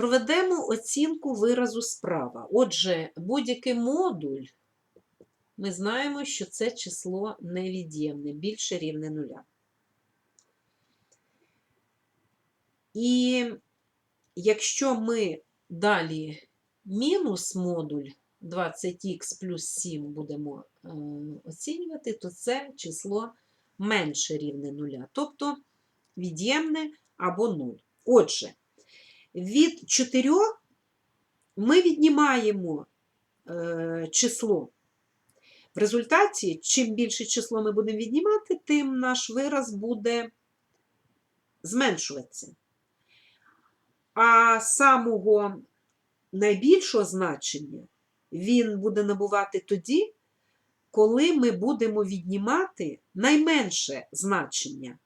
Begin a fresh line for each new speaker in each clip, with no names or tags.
Проведемо оцінку виразу справа. Отже, будь-який модуль, ми знаємо, що це число невід'ємне, більше рівне нуля. І якщо ми далі мінус модуль 20х плюс 7 будемо е, оцінювати, то це число менше рівне нуля, тобто від'ємне або 0. Отже, від 4 ми віднімаємо е, число. В результаті, чим більше число ми будемо віднімати, тим наш вираз буде зменшуватися. А самого найбільшого значення він буде набувати тоді, коли ми будемо віднімати найменше значення,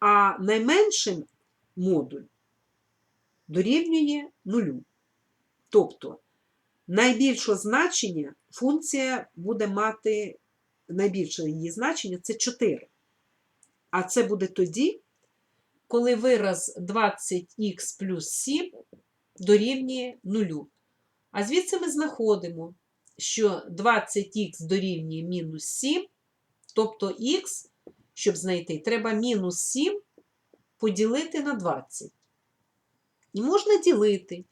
а найменшим модуль дорівнює нулю. Тобто найбільшого значення функція буде мати найбільше її значення це 4. А це буде тоді, коли вираз 20х плюс 7 дорівнює 0. А звідси ми знаходимо, що 20х дорівнює мінус 7, тобто х, щоб знайти, треба мінус 7 поділити на 20. І можна ділити.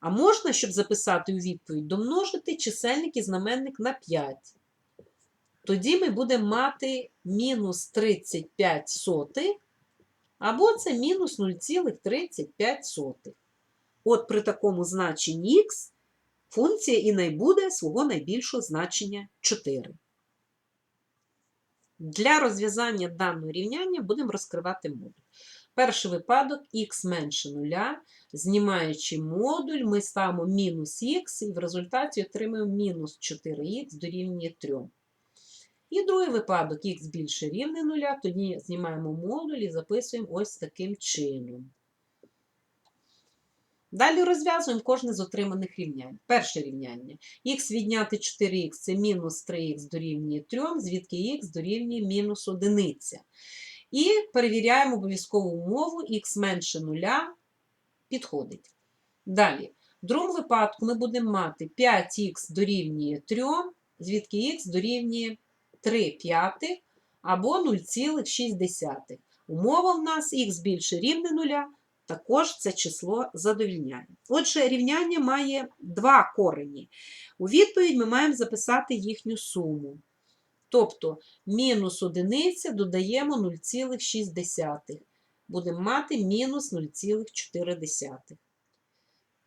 А можна, щоб записати у відповідь, домножити чисельник і знаменник на 5. Тоді ми будемо мати мінус 35 сотих, або це мінус 0,35. От при такому значенні х функція і найбуде свого найбільшого значення 4. Для розв'язання даного рівняння будемо розкривати модуль. Перший випадок х менше 0, знімаючи модуль, ми ставимо мінус х і в результаті отримаємо мінус 4х дорівнює 3. І другий випадок х більше рівне 0, тоді знімаємо модуль і записуємо ось таким чином. Далі розв'язуємо кожне з отриманих рівнянь. Перше рівняння. х відняти 4х це мінус 3х дорівнює 3, звідки х дорівнює мінус 1. І перевіряємо обов'язкову умову х менше 0 підходить. Далі, в другому випадку ми будемо мати 5х дорівнює 3, звідки х дорівнює 3 п'ятих або 0,6. Умова в нас х більше рівне 0, також це число задовільняє. Отже, рівняння має два корені. У відповідь ми маємо записати їхню суму. Тобто мінус одиниця додаємо 0,6. Будемо мати мінус 0,4.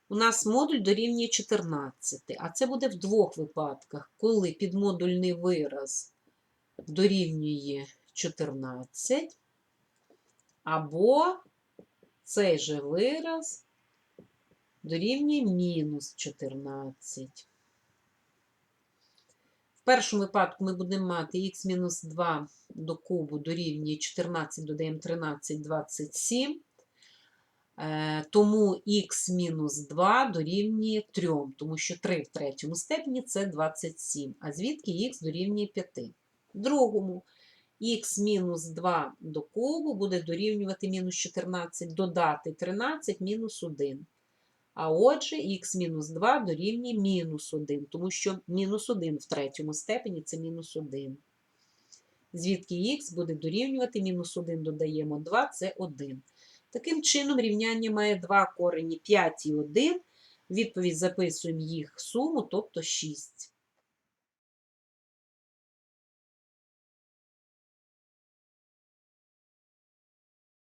У нас модуль дорівнює 14, а це буде в двох випадках, коли підмодульний вираз дорівнює 14, або цей же вираз дорівнює мінус 14. В першому випадку ми будемо мати х-2 до кубу дорівнює 14, додаємо 13, 27. Е, Тому х-2 дорівнює 3, тому що 3 в третьому степені це 27, а звідки х дорівнює 5. В другому х-2 до кубу буде дорівнювати мінус 14, додати 13 мінус 1. А отже, х-2 дорівнює мінус 1, тому що мінус 1 в третьому степені це мінус 1. Звідки х буде дорівнювати мінус 1 додаємо 2, це 1. Таким чином, рівняння має 2 корені 5 і 1. Відповідь записуємо їх суму, тобто 6.